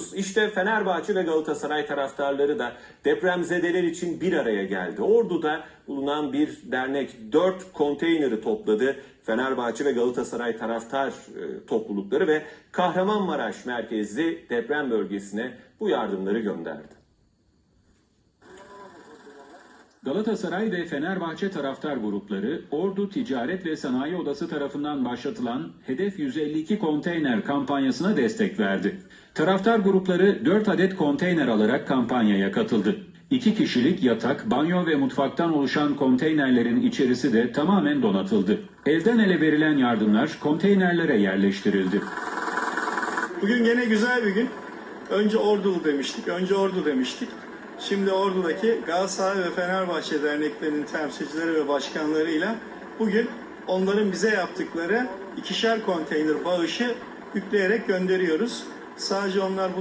diyoruz. İşte Fenerbahçe ve Galatasaray taraftarları da depremzedeler için bir araya geldi. Ordu'da bulunan bir dernek 4 konteyneri topladı. Fenerbahçe ve Galatasaray taraftar e, toplulukları ve Kahramanmaraş merkezli deprem bölgesine bu yardımları gönderdi. Galatasaray ve Fenerbahçe taraftar grupları Ordu Ticaret ve Sanayi Odası tarafından başlatılan Hedef 152 konteyner kampanyasına destek verdi. Taraftar grupları 4 adet konteyner alarak kampanyaya katıldı. 2 kişilik yatak, banyo ve mutfaktan oluşan konteynerlerin içerisi de tamamen donatıldı. Elden ele verilen yardımlar konteynerlere yerleştirildi. Bugün gene güzel bir gün. Önce Ordulu demiştik, önce Ordu demiştik. Şimdi Ordu'daki Galatasaray ve Fenerbahçe derneklerinin temsilcileri ve başkanlarıyla bugün onların bize yaptıkları ikişer konteyner bağışı yükleyerek gönderiyoruz. Sadece onlar bunu